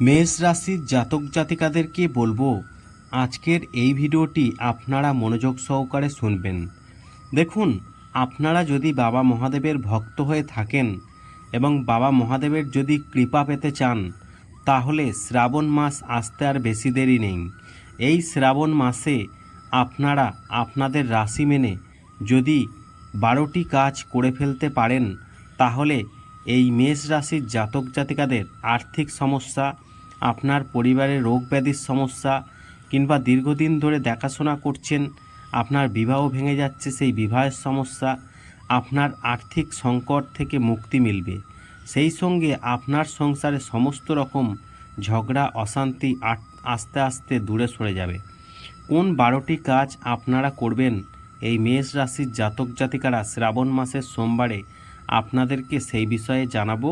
মেষ রাশির জাতক জাতিকাদেরকে বলব, আজকের এই ভিডিওটি আপনারা মনোযোগ সহকারে শুনবেন। দেখুন, আপনারা যদি বাবা মহাদেবের ভক্ত হয়ে থাকেন এবং বাবা মহাদেবের যদি কৃপা পেতে চান, তাহলে শ্রাবণ মাস আসতে আর বেশি দেরি নেই। এই শ্রাবণ মাসে আপনারা আপনাদের রাশি মেনে যদি বারোটি কাজ করে ফেলতে পারেন, তাহলে এই মেষ রাশির জাতক জাতিকাদের আর্থিক সমস্যা আপনার পরিবারে রোগ ব্যাধির সমস্যা কিংবা দীর্ঘদিন ধরে দেখাশোনা করছেন, আপনার বিবাহ ভেঙে যাচ্ছে সেই বিবাহের সমস্যা, আপনার আর্থিক সংকট থেকে মুক্তি মিলবে। সেই সঙ্গে আপনার সংসারে সমস্ত রকম ঝগড়া, অশান্তি আস্তে আস্তে দূরে সরে যাবে। কোন বারোটি কাজ আপনারা করবেন? এই মেষ রাশির জাতক জাতিকারা শ্রাবণ মাসের সোমবারে আপনাদেরকে সেই বিষয়ে জানাব।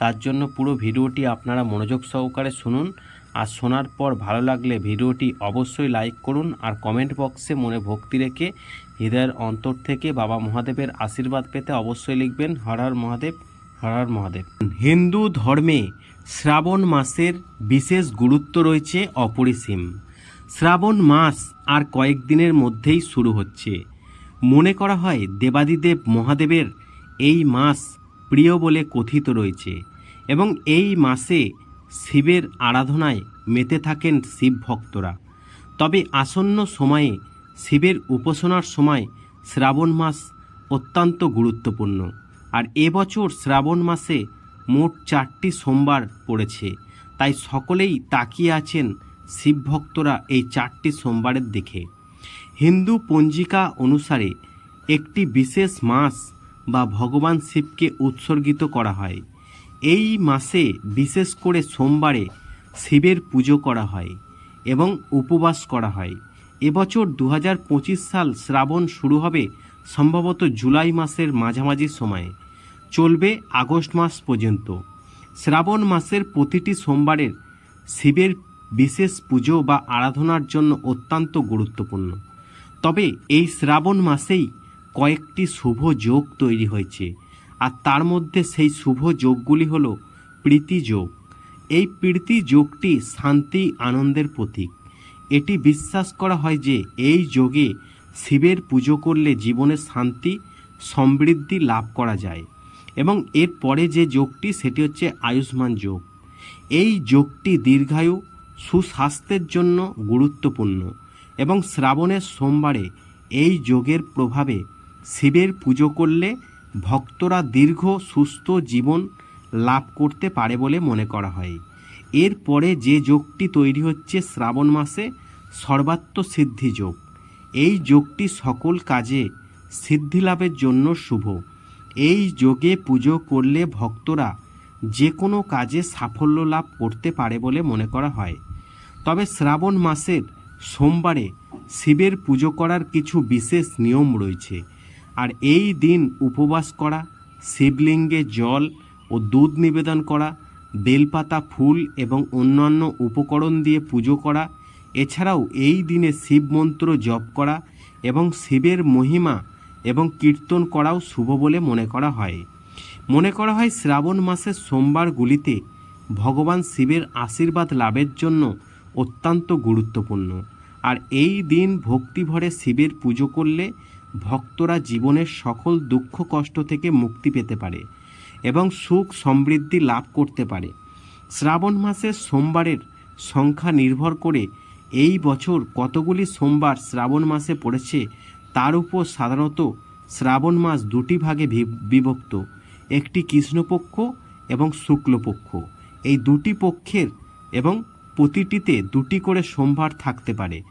তার জন্য পুরো ভিডিওটি আপনারা মনোযোগ সহকারে শুনুন। আর শোনার পর ভালো লাগলে ভিডিওটি অবশ্যই লাইক করুন আর কমেন্ট বক্সে মনে ভক্তি রেখে হৃদয়ের অন্তর থেকে বাবা মহাদেবের আশীর্বাদ পেতে অবশ্যই লিখবেন, হর হর মহাদেব, হর হর মহাদেব। হিন্দু ধর্মে শ্রাবণ মাসের বিশেষ গুরুত্ব রয়েছে অপরিসীম। শ্রাবণ মাস আর কয়েকদিনের মধ্যেই শুরু হচ্ছে। মনে করা হয় দেবাদিদেব মহাদেবের এই মাস প্রিয় বলে কথিত রয়েছে। এবং এই মাসে শিবের আরাধনায় মেতে থাকেন শিব ভক্তরা। তবে আসন্ন সময়ে শিবের উপাসনার সময় শ্রাবণ মাস অত্যন্ত গুরুত্বপূর্ণ। আর এবছর শ্রাবণ মাসে মোট চারটি সোমবার পড়েছে। তাই সকলেই তাকিয়ে আছেন শিব ভক্তরা এই চারটি সোমবারের দিকে। হিন্দু পঞ্জিকা অনুসারে একটি বিশেষ মাস বা ভগবান শিবকে উৎসর্গিত করা হয়। এই মাসে বিশেষ করে সোমবারে শিবের পুজো করা হয় এবং উপবাস করা হয়। এবছর দু হাজার পঁচিশ সাল শ্রাবণ শুরু হবে সম্ভবত জুলাই মাসের মাঝামাঝি সময়ে। চলবে আগস্ট মাস পর্যন্ত। শ্রাবণ মাসের প্রতিটি সোমবারের শিবের বিশেষ পুজো বা আরাধনার জন্য অত্যন্ত গুরুত্বপূর্ণ। তবে এই শ্রাবণ মাসেই কয়েকটি শুভ যোগ তৈরি হয়েছে। আর তার মধ্যে সেই শুভ যোগগুলি হল প্রীতি যোগ। এই প্রীতি যোগটি শান্তি আনন্দের প্রতীক। এটি বিশ্বাস করা হয় যে এই যোগে শিবের পুজো করলে জীবনে শান্তি, সমৃদ্ধি লাভ করা যায় এবং এর পরে যে যোগটি সেটি হচ্ছে আয়ুষ্মান যোগ। এই যোগটি দীর্ঘায়ু, সুস্বাস্থ্যের জন্য গুরুত্বপূর্ণ এবং শ্রাবণের সোমবারে এই যোগের প্রভাবে শিবের পুজো করলে ভক্তরা দীর্ঘ, সুস্থ জীবন লাভ করতে পারে বলে মনে করা হয়। এরপরে যে যোগটি তৈরি হচ্ছে শ্রাবণ মাসে, সর্বাত্ম সিদ্ধি যোগ। এই যোগটি সকল কাজে সিদ্ধি লাভের জন্য শুভ। এই যোগে পুজো করলে ভক্তরা যে কোনো কাজে সাফল্য লাভ করতে পারে বলে মনে করা হয়। তবে শ্রাবণ মাসের সোমবারে শিবের পুজো করার কিছু বিশেষ নিয়ম রয়েছে। আর এই দিন উপবাস করা, শিবলিঙ্গে জল ও দুধ নিবেদন করা, বেলপাতা, ফুল এবং অন্যান্য উপকরণ দিয়ে পুজো করা, এছাড়াও এই দিনে শিব মন্ত্র জপ করা এবং শিবের মহিমা এবং কীর্তন করাও শুভ বলে মনে করা হয়। মনে করা হয় শ্রাবণ মাসের সোমবারগুলিতে ভগবান শিবের আশীর্বাদ লাভের জন্য অত্যন্ত গুরুত্বপূর্ণ। আর এই দিন ভক্তিভরে শিবের পুজো করলে ভক্তরা জীবনের সকল দুঃখ, কষ্ট থেকে মুক্তি পেতে পারে এবং সুখ সমৃদ্ধি লাভ করতে পারে। শ্রাবণ মাসের সোমবারের সংখ্যা নির্ভর করে এই বছর কতগুলি সোমবার শ্রাবণ মাসে পড়েছে তার উপর সাধারণত শ্রাবণ মাস দুটি ভাগে বিভক্ত। একটি কৃষ্ণপক্ষ এবং শুক্লপক্ষ। এই দুটি পক্ষের এবং প্রতিটিতে দুটি করে সোমবার থাকতে পারে।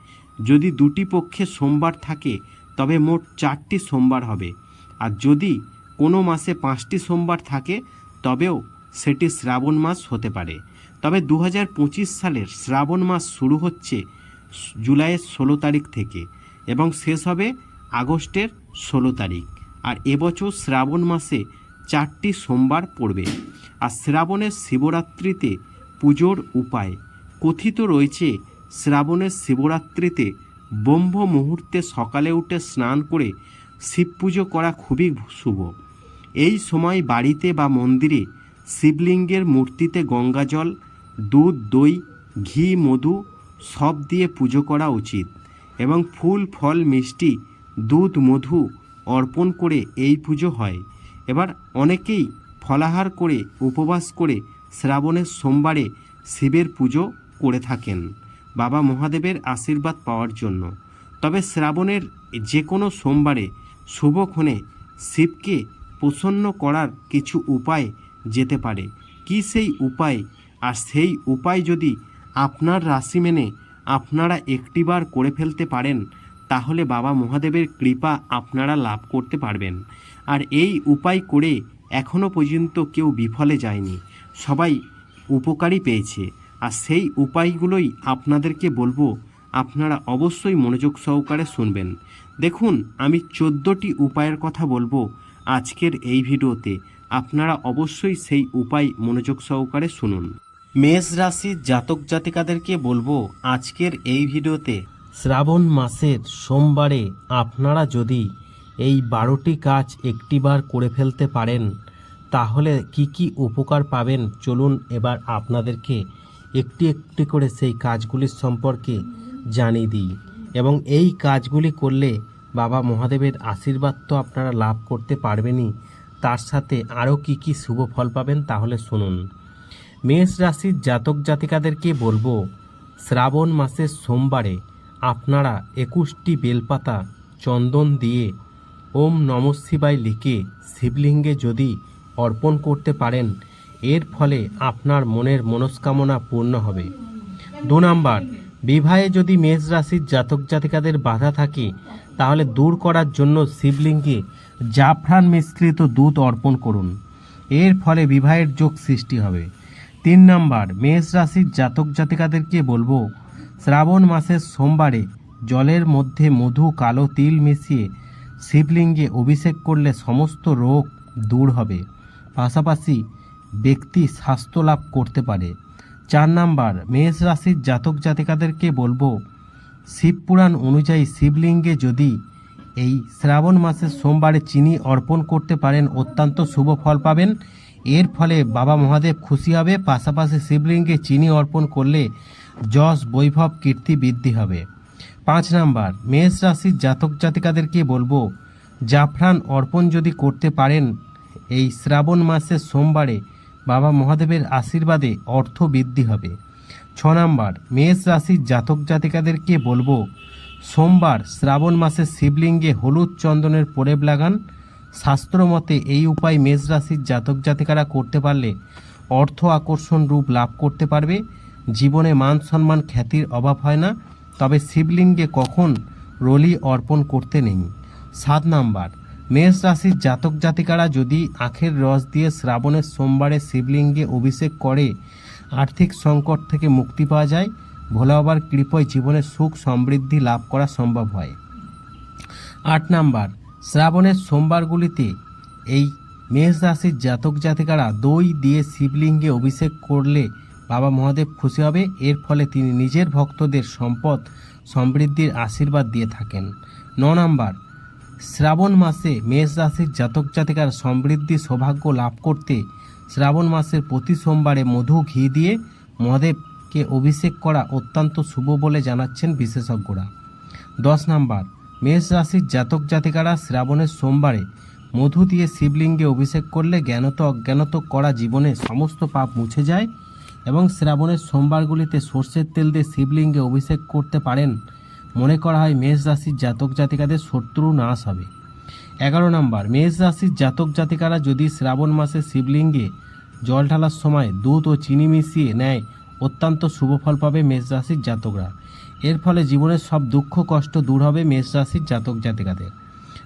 যদি দুটি পক্ষে সোমবার থাকে তবে মোট চারটি সোমবার হবে। আর যদি কোনো মাসে পাঁচটি সোমবার থাকে, তবেও সেটি শ্রাবণ মাস হতে পারে। তবে দু হাজার পঁচিশ সালের শ্রাবণ মাস শুরু হচ্ছে জুলাইয়ের ষোলো তারিখ থেকে এবং শেষ হবে আগস্টের ষোলো তারিখ। আর এবছর শ্রাবণ মাসে চারটি সোমবার পড়বে। আর শ্রাবণের শিবরাত্রিতে পুজোর উপায় কথিত রয়েছে, শ্রাবণের শিবরাত্রিতে ব্রহ্ম মুহূর্তে সকালে উঠে স্নান করে শিব পুজো করা খুবই শুভ। এই সময় বাড়িতে বা মন্দিরে শিবলিঙ্গের মূর্তিতে গঙ্গাজল দুধ, দই, ঘি, মধু সব দিয়ে পুজো করা উচিত এবং ফুল, ফল, মিষ্টি, দুধ, মধু অর্পণ করে এই পুজো হয়। এবার অনেকেই ফলাহার করে, উপবাস করে শ্রাবণের সোমবারে শিবের পুজো করে থাকেন। বাবা মহাদেবের আশীর্বাদ পাওয়ার জন্য। তবে শ্রাবণের যে কোনো সোমবারে শুভক্ষণে শিবকে প্রসন্ন করার কিছু উপায় যেতে পারে। কি সেই উপায়? আর সেই উপায় যদি আপনার রাশি মেনে আপনারা একটিবার করে ফেলতে পারেন, তাহলে বাবা মহাদেবের কৃপা আপনারা লাভ করতে পারবেন। আর এই উপায় করে এখনও পর্যন্ত কেউ বিফলে যায়নি। সবাই উপকারই পেয়েছে। আর সেই উপায়গুলোই আপনাদেরকে বলব, আপনারা অবশ্যই মনোযোগ সহকারে শুনবেন। দেখুন, আমি চোদ্দোটি উপায়ের কথা বলব আজকের এই ভিডিওতে। আপনারা অবশ্যই সেই উপায় মনোযোগ সহকারে শুনুন। মেষ রাশির জাতক জাতিকাদেরকে বলব, আজকের এই ভিডিওতে শ্রাবণ মাসের সোমবারে আপনারা যদি এই বারোটি কাজ একটিবার করে ফেলতে পারেন, তাহলে কি কি উপকার পাবেন? চলুন এবার আপনাদেরকে একটি একটি করে সেই কাজগুলির সম্পর্কে জানিয়ে দিই এবং এই কাজগুলি করলে বাবা মহাদেবের আশীর্বাদ তো আপনারা লাভ করতে পারবেনই। তার সাথে আরও কি কি শুভ ফল পাবেন তাহলে শুনুন। মেষ রাশির জাতক জাতিকাদেরকে বলব, শ্রাবণ মাসের সোমবারে আপনারা একুশটি বেলপাতা চন্দন দিয়ে ওম নম শিবায় লিখে শিবলিঙ্গে যদি অর্পণ করতে পারেন এর ফলে আপনার মনের মনস্কামনা পূর্ণ হবে। দু নাম্বার, বিবাহে যদি মেষ রাশির জাতক জাতিকাদের বাধা থাকে, তাহলে দূর করার জন্য শিবলিঙ্গে জাফরান মিশ্রিত দুধ অর্পণ করুন। এর ফলে বিবাহের যোগ সৃষ্টি হবে। তিন নাম্বার, মেষ রাশির জাতক জাতিকাদেরকে বলব, শ্রাবণ মাসের সোমবারে জলের মধ্যে মধু, কালো তিল মিশিয়ে শিবলিঙ্গে অভিষেক করলে সমস্ত রোগ দূর হবে। পাশাপাশি ব্যক্তি স্বাস্থ্য লাভ করতে পারে। চার নাম্বার, মেষ রাশির জাতক জাতিকাদেরকে বলব শিবপুরাণ অনুযায়ী শিবলিঙ্গে যদি এই শ্রাবণ মাসের সোমবারে চিনি অর্পণ করতে পারেন, অত্যন্ত শুভ ফল পাবেন। এর ফলে বাবা মহাদেব খুশি হবে, পাশাপাশি শিবলিঙ্গে চিনি অর্পণ করলে যশ, বৈভব, কীর্তি বৃদ্ধি হবে। পাঁচ নাম্বার, মেষ রাশির জাতক জাতিকাদেরকে বলব, জাফরান অর্পণ যদি করতে পারেন, এই শ্রাবণ মাসের সোমবারে বাবা মহাদেবের আশীর্বাদে অর্থ বৃদ্ধি হবে। ছ নম্বর, মেষ রাশির জাতক জাতিকাদেরকে বলব, সোমবার শ্রাবণ মাসে শিবলিঙ্গে হলুদ চন্দনের প্রলেপ লাগান। শাস্ত্রমতে এই উপায় মেষ রাশির জাতক জাতিকারা করতে পারলে অর্থ আকর্ষণ রূপ লাভ করতে পারবে। জীবনে মান সম্মান খ্যাতির অভাব হয় না, তবে শিবলিঙ্গে কখন রলি অর্পণ করতে নেই। সাত নাম্বার মেষ রাশির জাতক জাতিকারা যদি আখের রস দিয়ে শ্রাবণের সোমবারে শিবলিঙ্গে অভিষেক করে, আর্থিক সংকট থেকে মুক্তি পাওয়া যায়। ভোলা বাবার কৃপয় জীবনে সুখ সমৃদ্ধি লাভ করা সম্ভব হয়। আট নাম্বার, শ্রাবণের সোমবারগুলিতে এই মেষ রাশির জাতক জাতিকারা দই দিয়ে শিবলিঙ্গে অভিষেক করলে বাবা মহাদেব খুশি হবে। এর ফলে তিনি নিজের ভক্তদের সম্পদ সমৃদ্ধির আশীর্বাদ দিয়ে থাকেন। ন নাম্বার শ্রাবণ মাসে মেষ রাশির জাতক জাতিকার সমৃদ্ধি সৌভাগ্য লাভ করতে শ্রাবণ মাসের প্রতি সোমবারে মধু ঘি দিয়ে মহাদেবকে অভিষেক করা অত্যন্ত শুভ বলে জানাচ্ছেন বিশেষজ্ঞরা। দশ নাম্বার, মেষ রাশির জাতক জাতিকারা শ্রাবণের সোমবারে মধু দিয়ে শিবলিঙ্গে অভিষেক করলে জ্ঞানত অজ্ঞানত করা জীবনে সমস্ত পাপ মুছে যায় এবং শ্রাবণের সোমবারগুলিতে সর্ষের তেল দিয়ে শিবলিঙ্গে অভিষেক করতে পারেন মনে করা হয় মেষ রাশির জাতক জাতিকাদের শত্রু নাশ হবে। এগারো নম্বর, মেষ রাশির জাতক জাতিকারা যদি শ্রাবণ মাসে শিবলিঙ্গে জল ঢালার সময় দুধ ও চিনি মিশিয়ে নেয়, অত্যন্ত শুভ ফল পাবে মেষ রাশির জাতকরা। এর ফলে জীবনের সব দুঃখ কষ্ট দূর হবে মেষ রাশির জাতক জাতিকাদের।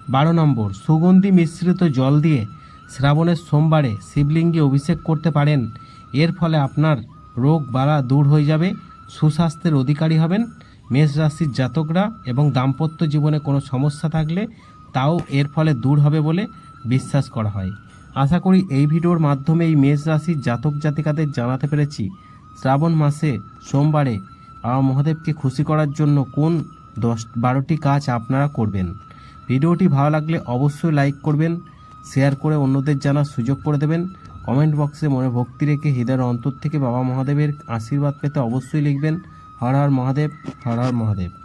বারো নম্বর, সুগন্ধি মিশ্রিত জল দিয়ে শ্রাবণের সোমবারে শিবলিঙ্গে অভিষেক করতে পারেন। এর ফলে আপনার রোগ বালা দূর হয়ে যাবে, সুস্বাস্থ্যের অধিকারী হবেন। মেষ রাশির জাতকরা এবং দাম্পত্য জীবনে কোনো সমস্যা থাকলে তাও এর ফলে দূর হবে বলে বিশ্বাস করা হয়। আশা করি এই ভিডিওর মাধ্যমে এই মেষ রাশির জাতক জাতিকাদের জানাতে পেরেছি শ্রাবণ মাসে, সোমবারে বাবা মহাদেবকে খুশি করার জন্য কোন দশ, বারোটি কাজ আপনারা করবেন। ভিডিওটি ভালো লাগলে অবশ্যই লাইক করবেন, শেয়ার করে অন্যদের জানার সুযোগ করে দেবেন। কমেন্ট বক্সে মনে ভক্তি রেখে হৃদয়ের অন্তর থেকে বাবা মহাদেবের আশীর্বাদ পেতে অবশ্যই লিখবেন। হর হর মহাদেব হর হর মহাদেব।